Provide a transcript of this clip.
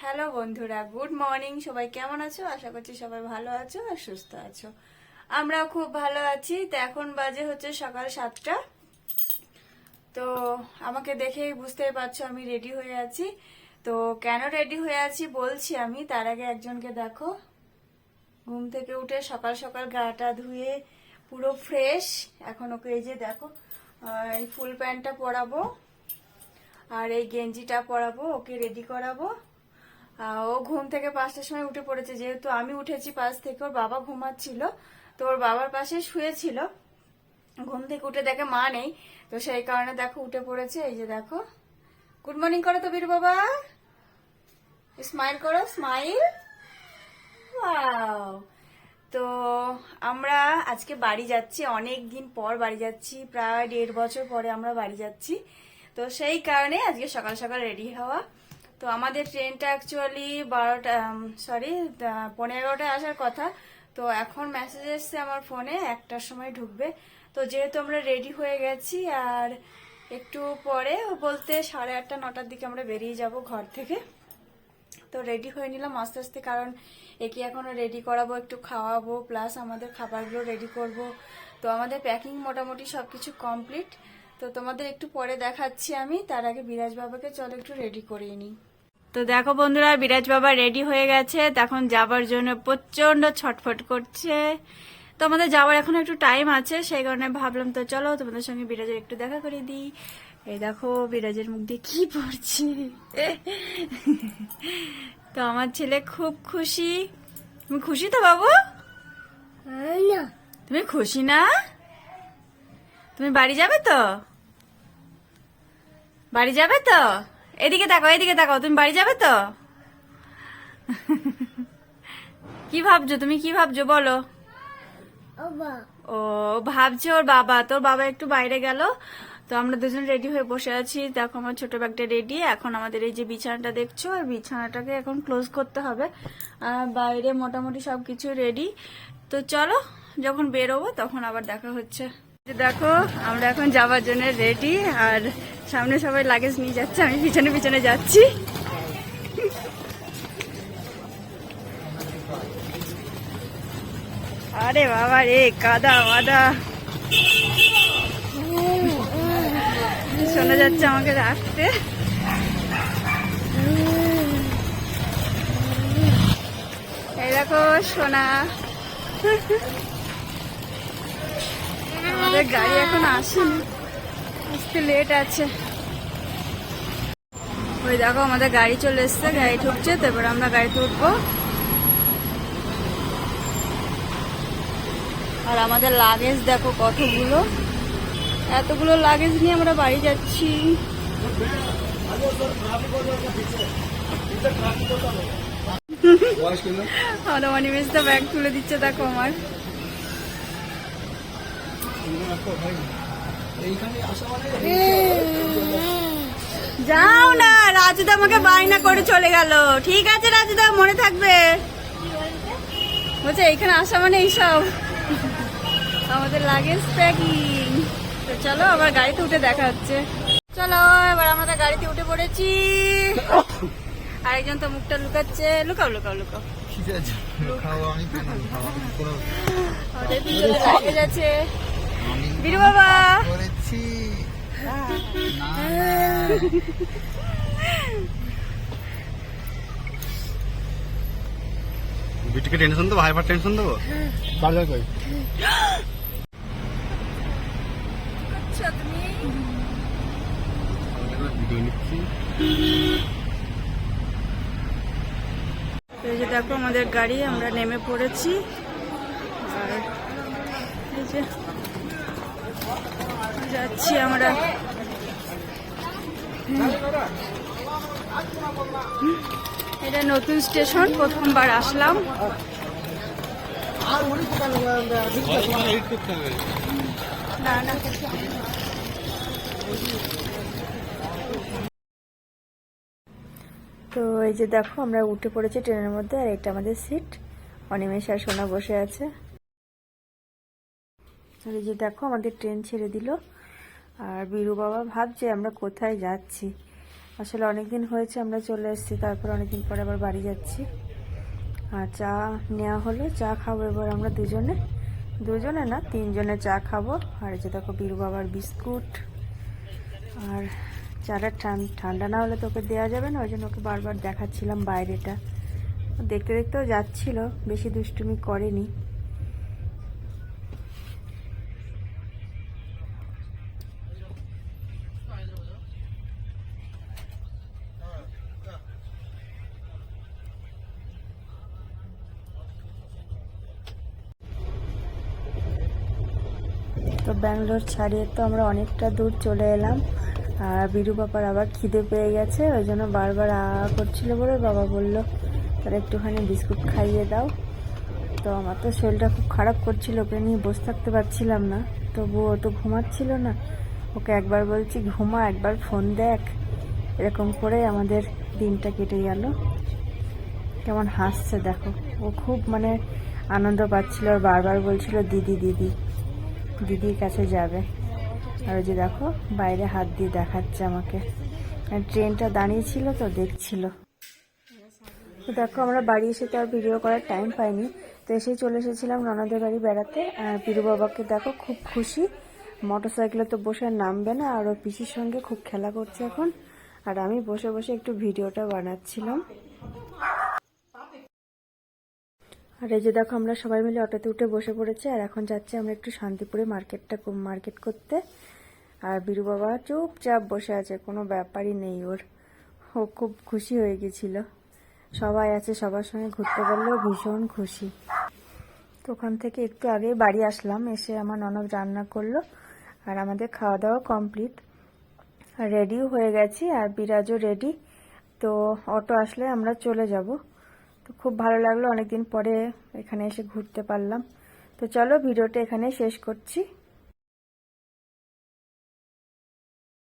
Hello বন্ধুরা, good morning. সবাই কেমন আছো? আশা করছি সবাই ভালো আছো আর সুস্থ আছো। আমরাও খুব ভালো আছি। তো এখন বাজে হচ্ছে সকাল সাতটা। তো আমাকে দেখেই বুঝতেই পারছ আমি রেডি হয়ে আছি। তো কেন রেডি হয়ে আছি বলছি আমি, তার আগে একজনকে দেখো। ঘুম থেকে উঠে সকাল সকাল গাটা ধুয়ে পুরো ফ্রেশ এখন ওকে এই যে দেখো এই ফুল প্যান্টটা পরাবো। আর এই গেঞ্জিটা পরাবো, ওকে রেডি করাবো। ও ঘুম থেকে পাঁচটার সময় উঠে পড়েছে। যেহেতু আমি উঠেছি পাশ থেকে, ওর বাবা ঘুমাচ্ছিল, তো ওর বাবার পাশে শুয়েছিল। ঘুম থেকে উঠে দেখে মা নেই, তো সেই কারণে দেখো উঠে পড়েছে। এই যে দেখো। গুড মর্নিং করো তো বীর বাবা। স্মাইল করো স্মাইল তো আমরা আজকে বাড়ি যাচ্ছি, অনেক দিন পর বাড়ি যাচ্ছি, প্রায় দেড় বছর পরে আমরা বাড়ি যাচ্ছি। তো সেই কারণে আজকে সকাল সকাল রেডি হওয়া। তো আমাদের ট্রেনটা অ্যাকচুয়ালি বারোটা সরি পনেরোটায় আসার কথা। তো এখন মেসেজ এসছে আমার ফোনে একটার সময় ঢুকবে। তো যেহেতু আমরা রেডি হয়ে গেছি, আর একটু পরে বলতে সাড়ে আটটা, নটার দিকে আমরা বেরিয়ে যাব ঘর থেকে। তো রেডি হয়ে নিলাম আস্তে আস্তে, কারণ একে এখনও রেডি করাবো, একটু খাওয়াবো প্লাস আমাদের খাবারগুলো রেডি করব। তো আমাদের প্যাকিং মোটামুটি সব কিছু কমপ্লিট তো তোমাদের একটু পরে দেখাচ্ছি আমি। তার আগে বিরাজ বাবাকে চলো একটু রেডি করিয়ে নিই। তো দেখো বন্ধুরা বিরাজ বাবা রেডি হয়ে গেছে। তখন যাবার জন্য প্রচণ্ড ছটফট করছে। তো আমাদের যাওয়ার এখন একটু টাইম আছে সেই কারণে ভাবলাম তো চলো তোমাদের সঙ্গে বিরাজের একটু দেখা করে দিই। এই দেখো বিরাজের মুখ দিয়ে কি পড়ছে। তো আমার ছেলে খুব খুশি। তুমি খুশি তো বাবু? তুমি খুশি না? তুমি বাড়ি যাবে তো? বাড়ি যাবে তো? এদিকে তাকাও এদিকে তাকাও তুমি বাড়ি যাবে তো? কি ভাবছ? তুমি কি ভাবছ বলো? ও ভাবছে ওর বাবা। তোর বাবা একটু বাইরে গেল। তো আমরা দুজন রেডি হয়ে বসে আছি। দেখো আমার ছোট ব্যাগটা রেডি এখন আমাদের এই যে বিছানাটা দেখছ এই বিছানাটাকে এখন ক্লোজ করতে হবে। আর বাইরে মোটামুটি সবকিছু রেডি তো চলো যখন বেরোবো তখন আবার দেখা হচ্ছে। দেখো, আমরা এখন যাওয়ার জন্য রেডি আর সামনে সবাই লাগেজ নিয়ে যাচ্ছে, আমি পিছনে পিছনে যাচ্ছি। আরে বাবা রে, কাদা মাদা শোনা যাচ্ছে আমাকে রাখতে। এই দেখো সোনা। আমাদের গাড়ি এখন আসেনি। আসতে লেট আছে। ওই দেখো আমাদের গাড়ি চলে এসছে গাড়ি ঢুকছে তারপর আমরা গাড়িতে উঠবো। আর আমাদের লাগেজ দেখো কতগুলো। এতগুলো লাগেজ নিয়ে আমরা বাড়ি যাচ্ছি। আমার অনিমেষটা ব্যাগ তুলে দিচ্ছে দেখো আমার। যাও না রাজুদা আমাকে বায়না করে চলে গেল। ঠিক আছে রাজুদা মনে থাকবে। বলছে এইখানে আসা মানে এইসব। আমাদের লাগেজ প্যাকিং তো চলো আবার গাড়িতে উঠে দেখা হচ্ছে। চলো এবার আমরা গাড়িতে উঠে পড়েছি। আরেকজন তো মুখটা লুকাচ্ছে। লুকাও লুকাও লুকাও। আমাদের পিছনে লাগেজ আছে। বিরু বাবা। বিটিকে টেনশন দেবো হাইপার টেনশন দেবো? বাজার কই আচ্ছা তুমি? ভিডিও নিচ্ছি। এই যে দেখো আমাদের গাড়ি আমরা নেমে পড়েছি। আর এই যে যাচ্ছি আমরা। এটা নতুন স্টেশন, প্রথমবার আসলাম। না না তো এই যে দেখো, আমরা উঠে পড়েছি ট্রেনের মধ্যে, আর এটা আমাদের সিট। অনিমেষ আর সোনা বসে আছে। আর এই যে দেখো আমাদের ট্রেন ছেড়ে দিল। আর বীরু বাবা ভাবছে আমরা কোথায় যাচ্ছি। আসলে অনেক দিন হয়েছে আমরা চলে এসেছি, তারপর অনেকদিন পরে আবার বাড়ি যাচ্ছি। আর চা নেওয়া হলো, চা খাব এবার আমরা দুজনে। দুজনে না, তিনজনে চা খাব। আর যে দেখো বীরু বাবার বিস্কুট। আর চাটা ঠান- ঠান্ডা না হলে তোকে দেওয়া যাবে না, ওই জন্য ওকে বারবার দেখাচ্ছিলাম বাইরেটা। দেখতে দেখতেও যাচ্ছিল, বেশি দুষ্টুমি করেনি। তো ব্যাঙ্গালোর ছাড়িয়ে তো আমরা অনেকটা দূর চলে এলাম। আর বিরু বাবার আবার খিদে পেয়ে গেছে, ওই জন্য বারবার আ করছিল বলে বাবা বলল, তাহলে একটুখানি বিস্কুট খাইয়ে দাও। তো আমার তো শরীরটা খুব খারাপ করছিল, ওকে নিয়ে বসে থাকতে পারছিলাম না। তবু ও তো ঘুমাচ্ছিল না। ওকে একবার বলছি, ঘুমা, একবার ফোন দেখ। এরকম করে আমাদের দিনটা কেটে গেল। কেমন হাসছে দেখো। ও খুব মানে আনন্দ পাচ্ছিল আর বারবার বলছিল, দিদি দিদি। দিদির কাছে যাবে। আর ওই যে দেখো, বাইরে হাত দিয়ে দেখাচ্ছে আমাকে। ট্রেনটা দাঁড়িয়ে ছিল তো, দেখছিল। তো দেখো, আমরা বাড়ি এসে তো আর ভিডিও করার টাইম পাইনি। তো এসেই চলে এসেছিলাম ননদের বাড়ি বেড়াতে। আর পিরু বাবাকে দেখো, খুব খুশি। মোটর সাইকেলে তো বসে নামবে না, আর ওর পিসির সঙ্গে খুব খেলা করছে এখন। আর আমি বসে বসে একটু ভিডিওটা বানাচ্ছিলাম। আর এই যে দেখো, আমরা সবাই মিলে অটোতে উঠে বসে পড়েছি, আর এখন যাচ্ছি আমরা একটু শান্তিপুরে মার্কেটটা মার্কেট করতে। আর বীরু বাবা চুপচাপ বসে আছে, কোনো ব্যাপারই নেই ওর। ও খুব খুশি হয়ে গেছিল। সবাই আছে, সবার সঙ্গে ঘুরতে পারলেও ভীষণ খুশি। তো ওখান থেকে একটু আগে বাড়ি আসলাম, এসে আমার ননদ রান্না করল, আর আমাদের খাওয়া দাওয়া কমপ্লিট রেডিও হয়ে গেছি, আর বিরাজও রেডি। তো অটো আসলে আমরা চলে যাব। তো খুব ভালো লাগল, অনেকদিন পরে এখানে এসে ঘুরতে পারলাম। তো চলো, ভিডিওটা এখানে শেষ করছি।